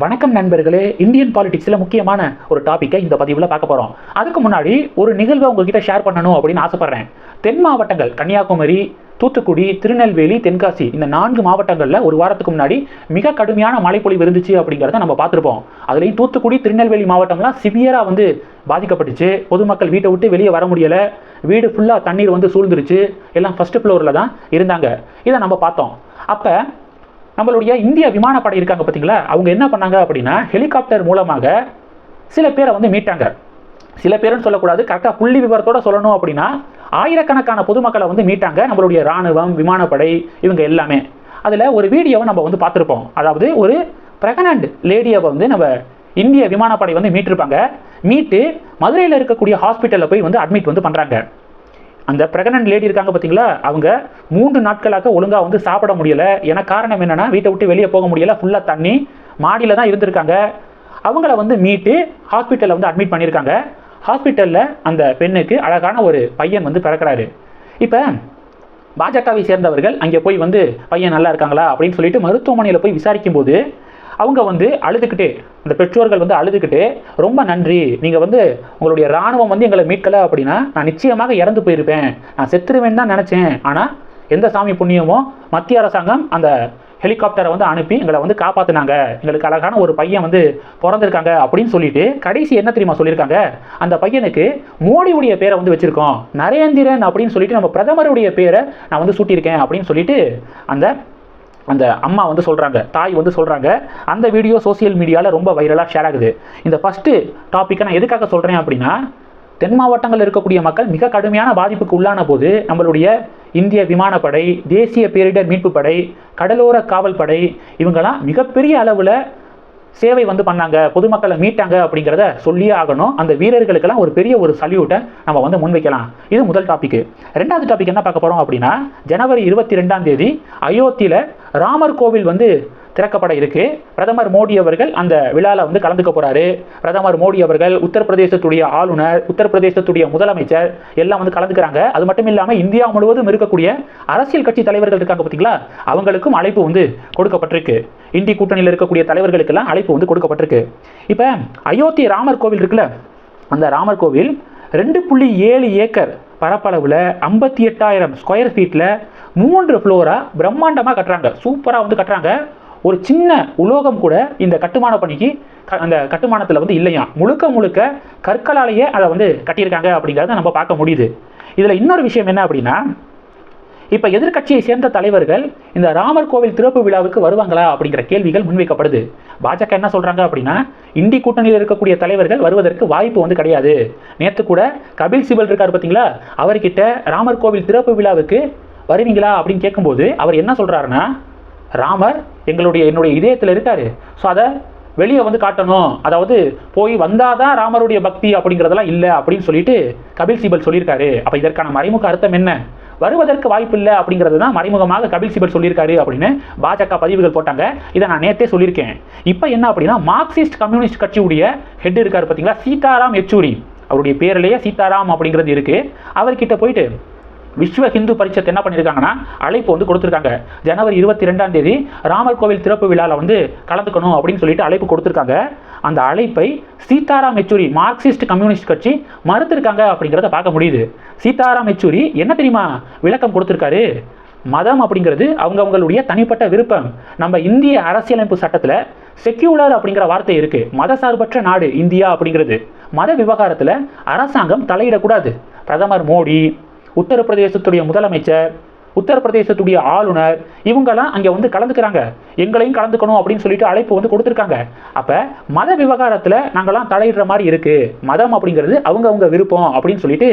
வணக்கம் நண்பர்களே இந்தியன் பாலிடிக்ஸில் முக்கியமான ஒரு டாப்பிக்கை இந்த பதிவில் பார்க்க போகிறோம் அதுக்கு முன்னாடி ஒரு நிகழ்வை உங்ககிட்ட ஷேர் பண்ணணும் அப்படின்னு ஆசைப்பட்றேன். தென் மாவட்டங்கள் கன்னியாகுமரி தூத்துக்குடி திருநெல்வேலி தென்காசி இந்த நான்கு மாவட்டங்களில் ஒரு வாரத்துக்கு முன்னாடி மிக கடுமையான மழைப்பொழிவு இருந்துச்சு அப்படிங்கிறத நம்ம பார்த்துருப்போம். அதுலேயும் தூத்துக்குடி திருநெல்வேலி மாவட்டம்லாம் சிவியராக வந்து பாதிக்கப்பட்டுச்சு. பொதுமக்கள் வீட்டை விட்டு வெளியே வர முடியலை. வீடு ஃபுல்லாக தண்ணீர் வந்து சூழ்ந்துருச்சு. எல்லாம் ஃபஸ்ட்டு ஃப்ளோரில் தான் இருந்தாங்க. இதை நம்ம பார்த்தோம். அப்போ நம்மளுடைய இந்திய விமானப்படை இருக்காங்க பார்த்தீங்களா அவங்க என்ன பண்ணாங்க அப்படின்னா ஹெலிகாப்டர் மூலமாக சில பேரை வந்து மீட்டாங்க. சில பேருன்னு சொல்லக்கூடாது கரெக்டாக புள்ளி விவரத்தோட சொல்லணும் அப்படின்னா ஆயிரக்கணக்கான பொதுமக்களை வந்து மீட்டாங்க நம்மளுடைய ராணுவம் விமானப்படை இவங்க எல்லாமே. அதில் ஒரு வீடியோவை நம்ம வந்து பார்த்துருப்போம். அதாவது ஒரு பிரெக்னண்ட் லேடியை வந்து நம்ம இந்திய விமானப்படை வந்து மீட்டிருப்பாங்க. மீட்டு மதுரையில் இருக்கக்கூடிய ஹாஸ்பிட்டலில் போய் வந்து அட்மிட் வந்து பண்ணுறாங்க அந்த பிரெக்னன்ட் லேடி இருக்காங்க பார்த்தீங்களா? அவங்க மூன்று நாட்களாக ஒழுங்காக வந்து சாப்பிட முடியலை. ஏன்னா காரணம் என்னென்னா வீட்டை விட்டு வெளியே போக முடியலை. ஃபுல்லாக தண்ணி மாடியில் தான் இருந்திருக்காங்க. அவங்கள வந்து மீட்டு ஹாஸ்பிட்டலில் வந்து அட்மிட் பண்ணியிருக்காங்க. ஹாஸ்பிட்டலில் அந்த பெண்ணுக்கு அழகான ஒரு பையன் வந்து பிறக்கிறாரு. இப்போ பாஜகவை சேர்ந்தவர்கள் அங்கே போய் வந்து பையன் நல்லா இருக்காங்களா? அப்படின்னு சொல்லிட்டு மருத்துவமனையில் போய் விசாரிக்கும் போது அவங்க வந்து அழுதுகிட்டே அந்த பெற்றோர்கள் வந்து அழுதுகிட்டு ரொம்ப நன்றி. நீங்கள் வந்து உங்களுடைய இராணுவம் வந்து எங்களை மீட்கலை அப்படின்னா நான் நிச்சயமாக இறந்து போயிருப்பேன். நான் செத்துருவேன்னு தான் நினச்சேன். ஆனால் எந்த சாமி புண்ணியமோ மத்திய அரசாங்கம் அந்த ஹெலிகாப்டரை வந்து அனுப்பி எங்களை வந்து காப்பாற்றினாங்க எங்களுக்கு அழகான ஒரு பையன் வந்து பிறந்திருக்காங்க. அப்படின்னு சொல்லிட்டு கடைசி என்ன தெரியுமா சொல்லியிருக்காங்க? அந்த பையனுக்கு மோடியுடைய பேரை வந்து வச்சுருக்கோம். நரேந்திரன் அப்படின்னு சொல்லிட்டு நம்ம பிரதமருடைய பேரை நான் வந்து சூட்டியிருக்கேன் அப்படின்னு சொல்லிட்டு அந்த அந்த அம்மா வந்து சொல்கிறாங்க தாய் வந்து சொல்கிறாங்க அந்த வீடியோ சோசியல் மீடியாவில் ரொம்ப வைரலாக ஷேர் ஆகுது. இந்த ஃபஸ்ட்டு டாப்பிக்கை நான் எதுக்காக சொல்கிறேன் அப்படின்னா தென் மாவட்டங்களில் இருக்கக்கூடிய மக்கள் மிக கடுமையான பாதிப்புக்கு உள்ளான போது நம்மளுடைய இந்திய விமானப்படை தேசிய பேரிடர் மீட்பு படை கடலோர காவல் படை இவங்கெல்லாம் மிகப்பெரிய அளவில் சேவை வந்து பண்ணாங்க பொதுமக்களை மீட்டாங்க அப்படிங்கிறத சொல்லியே ஆகணும். அந்த வீரர்களுக்கெல்லாம் ஒரு பெரிய ஒரு சல்யூட்டை நம்ம வந்து முன்வைக்கலாம். இது முதல் டாபிக் ரெண்டாவது டாபிக் என்ன பார்க்க போகிறோம் அப்படின்னா ஜனவரி இருபத்தி ரெண்டாம் தேதி அயோத்தியில் ராமர் கோவில் வந்து திறக்கப்பட இருக்கு. பிரதமர் மோடி அவர்கள் அந்த விழாவில் வந்து கலந்துக்க போறாரு. பிரதமர் மோடி அவர்கள் உத்தரப்பிரதேசத்துடைய ஆளுநர் உத்தரப்பிரதேசத்துடைய முதலமைச்சர் எல்லாம் வந்து கலந்துக்கிறாங்க. அது மட்டும் இல்லாமல் இந்தியா முழுவதும் இருக்கக்கூடிய அரசியல் கட்சி தலைவர்கள் இருக்காங்க பார்த்தீங்களா அவங்களுக்கும் அழைப்பு வந்து கொடுக்கப்பட்டிருக்கு. இந்தி கூட்டணியில் இருக்கக்கூடிய தலைவர்களுக்கெல்லாம் அழைப்பு வந்து கொடுக்கப்பட்டிருக்கு. இப்போ அயோத்தி ராமர் கோவில் இருக்குல்ல? அந்த ராமர் கோவில் ரெண்டு புள்ளி ஏழு ஏக்கர் பரப்பளவில் ஐம்பத்தி எட்டாயிரம் ஸ்கொயர் ஃபீட்டில் மூன்று ஃப்ளோராக பிரம்மாண்டமாக கட்டுறாங்க. சூப்பராக வந்து கட்டுறாங்க. ஒரு சின்ன உலோகம் கூட இந்த கட்டுமான பணிக்கு க- அந்த கட்டுமானத்தில் வந்து இல்லையா? முழுக்க முழுக்க கற்களாலேயே அதை வந்து கட்டியிருக்காங்க அப்படிங்கிறத நம்ம பார்க்க முடியுது. இதில் இன்னொரு விஷயம் என்ன அப்படின்னா இப்போ எதிர்க்கட்சியை சேர்ந்த தலைவர்கள் இந்த ராமர் கோவில் திறப்பு விழாவுக்கு வருவாங்களா அப்படிங்கிற கேள்விகள் முன்வைக்கப்படுது. பாஜக என்ன சொல்கிறாங்க அப்படின்னா இந்தி கூட்டணியில் இருக்கக்கூடிய தலைவர்கள் வருவதற்கு வாய்ப்பு வந்து கிடையாது. நேற்று கூட கபில் சிபல் இருக்கார் பார்த்தீங்களா அவர்கிட்ட ராமர் கோவில் திறப்பு விழாவுக்கு வருவீங்களா அப்படின்னு கேட்கும்போது அவர் என்ன சொல்கிறாருன்னா ராமர் எங்களுடைய என்னுடைய இதயத்தில் இருக்காரு. ஸோ அதை வெளியே வந்து காட்டணும். அதாவது போய் வந்தாதான் ராமருடைய பக்தி அப்படிங்கிறதெல்லாம் இல்லை அப்படின்னு சொல்லிட்டு கபில் சிபல் சொல்லியிருக்காரு. அப்போ இதற்கான மறைமுக அர்த்தம் என்ன? வருவதற்கு வாய்ப்பு இல்லை அப்படிங்கிறது தான் மறைமுகமாக கபில் சிபல் சொல்லியிருக்காரு அப்படின்னு பாஜக பதிவுகள் போட்டாங்க. இதை நான் நேற்றே சொல்லியிருக்கேன். இப்போ என்ன அப்படின்னா மார்க்சிஸ்ட் கம்யூனிஸ்ட் கட்சியுடைய ஹெட் இருக்காரு பார்த்தீங்களா சீதாராம் யெச்சூரி. அவருடைய பேர்லேயே சீதாராம் அப்படிங்கிறது இருக்குது அவர்கிட்ட போயிட்டு விஸ்வ ஹிந்து பரிஷத் என்ன பண்ணியிருக்காங்கன்னா அழைப்பு வந்து கொடுத்துருக்காங்க. ஜனவரி இருபத்தி ரெண்டாம் தேதி ராமர் கோவில் திறப்பு விழாவில் வந்து கலந்துக்கணும் அப்படின்னு சொல்லிட்டு அழைப்பு கொடுத்துருக்காங்க. அந்த அழைப்பை சீதாராம் யெச்சூரி மார்க்சிஸ்ட் கம்யூனிஸ்ட் கட்சி மறுத்திருக்காங்க அப்படிங்கிறத பார்க்க முடியுது. சீதாராம் யெச்சூரி என்ன தெரியுமா விளக்கம் கொடுத்துருக்காரு? மதம் அப்படிங்கிறது அவங்கவங்களுடைய தனிப்பட்ட விருப்பம். நம்ம இந்திய அரசியலமைப்பு சட்டத்தில் செக்யூலர் அப்படிங்கிற வார்த்தை இருக்கு. மதசார்பற்ற நாடு இந்தியா அப்படிங்கிறது. மத விவகாரத்தில் அரசாங்கம் தலையிடக்கூடாது. பிரதமர் மோடி உத்தரப்பிரதேசத்துடைய முதலமைச்சர் உத்தரப்பிரதேசத்துடைய ஆளுநர் இவங்கெல்லாம் அங்கே வந்து கலந்துக்கிறாங்க. எங்களையும் கலந்துக்கணும் அப்படின்னு சொல்லிட்டு அழைப்பு வந்து கொடுத்துருக்காங்க. அப்போ மத விவகாரத்தில் நாங்கள்லாம் தலையிடுற மாதிரி இருக்குது மதம் அப்படிங்கிறது அவங்கவுங்க விருப்பம் அப்படின்னு சொல்லிட்டு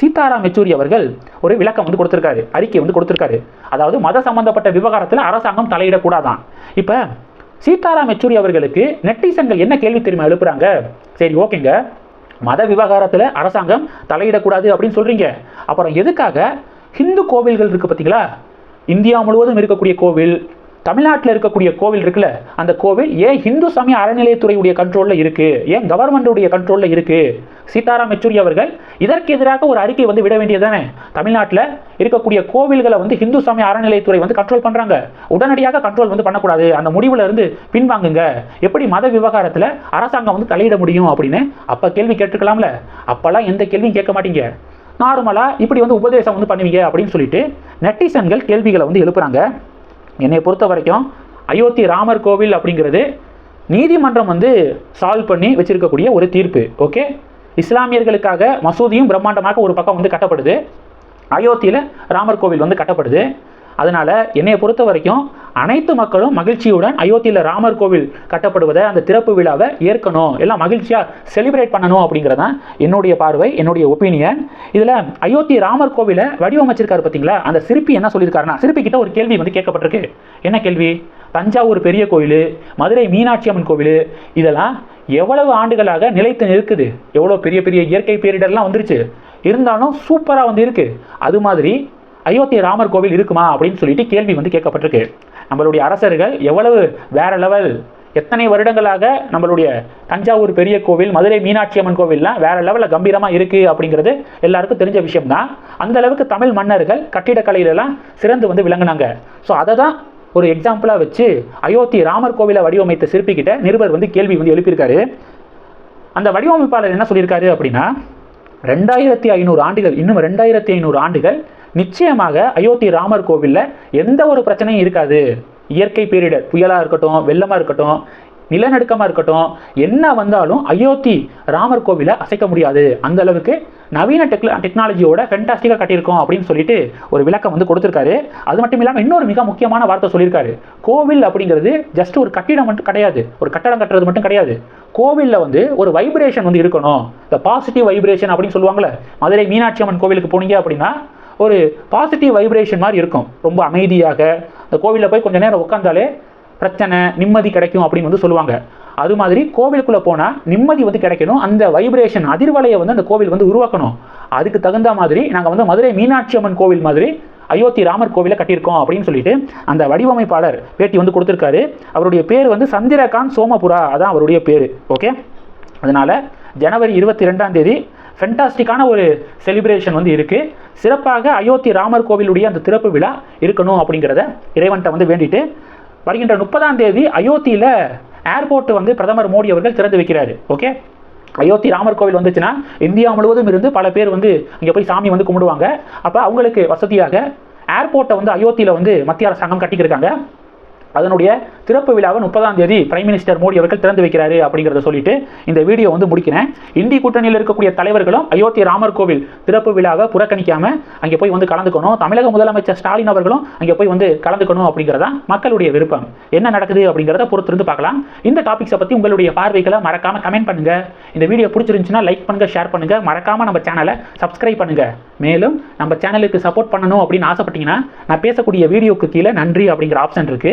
சீதாராம் யெச்சூரி அவர்கள் ஒரு விளக்கம் வந்து கொடுத்துருக்காரு அறிக்கை வந்து கொடுத்துருக்காரு. அதாவது மத சம்பந்தப்பட்ட விவகாரத்தில் அரசாங்கம் தலையிடக்கூடாதான். இப்போ சீதாராம் யெச்சூரி அவர்களுக்கு நெட்டிசன்கள் என்ன கேள்வி தெரியுமா எழுப்புறாங்க? சரி ஓகேங்க. மத விவகாரத்தில் அரசாங்கம் தலையிடக்கூடாது அப்படின்னு சொல்கிறீங்க அப்புறம் எதுக்காக ஹிந்து கோவில்கள் இருக்குது பார்த்தீங்களா இந்தியா முழுவதும் இருக்கக்கூடிய கோவில் தமிழ்நாட்டில் இருக்கக்கூடிய கோவில் இருக்குல்ல அந்த கோவில் ஏன் இந்து சமய அறநிலையத்துறையுடைய கண்ட்ரோலில் இருக்குது ஏன் கவர்மெண்டுடைய கண்ட்ரோலில் இருக்குது சீதாராம் யெச்சூரி அவர்கள் இதற்கு எதிராக ஒரு அறிக்கை வந்து விட வேண்டியதுதானே? தமிழ்நாட்டில் இருக்கக்கூடிய கோவில்களை வந்து இந்து சமய அறநிலையத்துறை வந்து கண்ட்ரோல் பண்ணுறாங்க உடனடியாக கண்ட்ரோல் வந்து பண்ணக்கூடாது. அந்த முடிவில் இருந்து பின்வாங்குங்க. எப்படி மத விவகாரத்தில் அரசாங்கம் வந்து தலையிட முடியும் அப்படின்னு அப்போ கேள்வி கேட்டுக்கலாம்ல அப்போல்லாம் எந்த கேள்வியும் கேட்க மாட்டீங்க. நார்மலாக இப்படி வந்து உபதேசம் வந்து பண்ணுவீங்க அப்படின்னு சொல்லிட்டு நெட்டிசன்கள் கேள்விகளை வந்து எழுப்புறாங்க. என்னை பொறுத்த வரைக்கும் அயோத்தி ராமர் கோவில் அப்படிங்கிறது நீதிமன்றம் வந்து சால்வ் பண்ணி வச்சிருக்கக்கூடிய ஒரு தீர்ப்பு ஓகே இஸ்லாமியர்களுக்காக மசூதியும் பிரம்மாண்டமாக ஒரு பக்கம் வந்து கட்டப்படுது. அயோத்தியில் ராமர் கோவில் வந்து கட்டப்படுது. அதனால் என்னையை பொறுத்த வரைக்கும் அனைத்து மக்களும் மகிழ்ச்சியுடன் அயோத்தியில் ராமர் கோவில் கட்டப்படுவதை அந்த திறப்பு விழாவை ஏற்கணும். எல்லாம் மகிழ்ச்சியாக செலிப்ரேட் பண்ணணும் அப்படிங்கிறது தான் என்னுடைய பார்வை என்னுடைய ஒப்பீனியன் இதில் அயோத்தி ராமர் கோவிலை வடிவமைச்சிருக்காரு பார்த்தீங்களா? அந்த சிற்பி என்ன சொல்லியிருக்காருன்னா சிற்பி கிட்ட ஒரு கேள்வி வந்து கேட்கப்பட்டிருக்கு. என்ன கேள்வி? தஞ்சாவூர் பெரிய கோயில் மதுரை மீனாட்சி அம்மன் கோவில் இதெல்லாம் எவ்வளவு ஆண்டுகளாக நிலைத்து நிற்குது? எவ்வளோ பெரிய பெரிய இயற்கை பேரிடர்லாம் வந்துருச்சு. இருந்தாலும் சூப்பராக வந்து இருக்குது அது மாதிரி அயோத்தி ராமர் கோவில் இருக்குமா அப்படின்னு சொல்லிட்டு கேள்வி வந்து கேட்கப்பட்டிருக்கு. நம்மளுடைய அரசர்கள் எவ்வளவு வேற லெவல் எத்தனை வருடங்களாக நம்மளுடைய தஞ்சாவூர் பெரிய கோவில் மதுரை மீனாட்சி அம்மன் கோவில்லாம் வேற லெவலில் கம்பீரமாக இருக்குது அப்படிங்கிறது எல்லாருக்கும் தெரிஞ்ச விஷயம் தான் அந்த அளவுக்கு தமிழ் மன்னர்கள் கட்டிடக்கலையிலலாம் சிறந்து வந்து விளங்குனாங்க. ஸோ அதை தான் ஒரு எக்ஸாம்பிளாக வச்சு அயோத்தி ராமர் கோவிலை வடிவமைத்த சிற்பிக்கிட்ட நிருபர் வந்து கேள்வி வந்து எழுப்பியிருக்காரு. அந்த வடிவமைப்பாளர் என்ன சொல்லியிருக்காரு அப்படின்னா ரெண்டாயிரத்தி ஐநூறு ஆண்டுகள் இன்னும் ரெண்டாயிரத்தி ஐநூறு ஆண்டுகள் நிச்சயமாக அயோத்தி ராமர் கோவிலில் எந்த ஒரு பிரச்சனையும் இருக்காது. இயற்கை பேரிடர் புயலாக இருக்கட்டும் வெள்ளமாக இருக்கட்டும் நிலநடுக்கமாக இருக்கட்டும் என்ன வந்தாலும் அயோத்தி ராமர் கோவிலை அசைக்க முடியாது. அந்த அளவுக்கு நவீன டெக் டெக்னாலஜியோட ஃபென்டாஸ்டிக்காக கட்டியிருக்கோம் அப்படின்னு சொல்லிட்டு ஒரு விளக்கம் வந்து கொடுத்துருக்காரு. அது மட்டும் இல்லாமல் இன்னொரு மிக முக்கியமான வார்த்தை சொல்லியிருக்காரு. கோவில் அப்படிங்கிறது ஜஸ்ட் ஒரு கட்டிடம் மட்டும் கிடையாது. ஒரு கட்டடம் கட்டுறது மட்டும் கிடையாது. கோவிலில் வந்து ஒரு வைப்ரேஷன் வந்து இருக்கணும். இந்த பாசிட்டிவ் வைப்ரேஷன் அப்படின்னு சொல்லுவாங்கள்ல மதுரை மீனாட்சி அம்மன் கோவிலுக்கு போனீங்க அப்படின்னா ஒரு பாசிட்டிவ் வைப்ரேஷன் மாதிரி இருக்கும். ரொம்ப அமைதியாக. அந்த கோவிலில் போய் கொஞ்சம் நேரம் உட்காந்தாலே பிரச்சனை நிம்மதி கிடைக்கும் அப்படின்னு வந்து சொல்லுவாங்க. அது மாதிரி கோவிலுக்குள்ளே போனால் நிம்மதி வந்து கிடைக்கணும். அந்த வைப்ரேஷன் அதிர்வலையை வந்து அந்த கோவில் வந்து உருவாக்கணும். அதுக்கு தகுந்த மாதிரி நாங்கள் வந்து மதுரை மீனாட்சி அம்மன் கோவில் மாதிரி அயோத்தி ராமர் கோவிலை கட்டியிருக்கோம் அப்படின்னு சொல்லிட்டு அந்த வடிவமைப்பாளர் பேட்டி வந்து கொடுத்துருக்காரு. அவருடைய பேர் வந்து சந்திரகாந்த் சோமபுரா. அதான் அவருடைய பேர். ஓகே? அதனால் ஜனவரி இருபத்தி ரெண்டாம் தேதி ஃபென்டாஸ்டிக்கான ஒரு செலிப்ரேஷன் வந்து இருக்குது சிறப்பாக அயோத்தி ராமர் கோவிலுடைய அந்த திறப்பு விழா இருக்கணும் அப்படிங்கிறத இறைவன்கிட்ட வந்து வேண்டிட்டு வருகின்ற முப்பதாம் தேதி அயோத்தியில் ஏர்போர்ட் வந்து பிரதமர் மோடி அவர்கள் திறந்து வைக்கிறாரு. ஓகே அயோத்தி ராமர் கோவில் வந்துச்சுன்னா இந்தியா முழுவதும் இருந்து பல பேர் வந்து இங்கே போய் சாமி வந்து கும்பிடுவாங்க. அப்போ அவங்களுக்கு வசதியாக ஏர்போர்ட்டை வந்து அயோத்தியில் வந்து மத்திய அரசாங்கம் கட்டிக்கிருக்காங்க. அதனுடைய திறப்பு விழாவை முப்பதாம் தேதி பிரைம் மினிஸ்டர் மோடி அவர்கள் திறந்து வைக்கிறாரு அப்படிங்கிறத சொல்லிட்டு இந்த வீடியோ வந்து முடிக்கிறேன். இந்தி கூட்டணியில் இருக்கக்கூடிய தலைவர்களும் அயோத்தி ராமர் கோவில் திறப்பு விழாவை புறக்கணிக்காம அங்கே போய் வந்து கலந்துக்கணும். தமிழக முதலமைச்சர் ஸ்டாலின் அவர்களும் அங்கே போய் வந்து கலந்துக்கணும் அப்படிங்கிறதா மக்களுடைய விருப்பம். என்ன நடக்குது அப்படிங்கிறத பொறுத்திருந்து பார்க்கலாம். இந்த டாபிக்ஸை பற்றி உங்களுடைய பார்வைகளை மறக்காம கமெண்ட் பண்ணுங்க. இந்த வீடியோ பிடிச்சிருந்துச்சுன்னா லைக் பண்ணுங்க ஷேர் பண்ணுங்க. மறக்காம நம்ம சேனலை சப்ஸ்கிரைப் பண்ணுங்க. மேலும் நம்ம சேனலுக்கு சப்போர்ட் பண்ணணும் அப்படின்னு ஆசைப்பட்டீங்கன்னா நான் பேசக்கூடிய வீடியோக்கு கீழே நன்றி அப்படிங்கிற ஆப்ஷன் இருக்கு.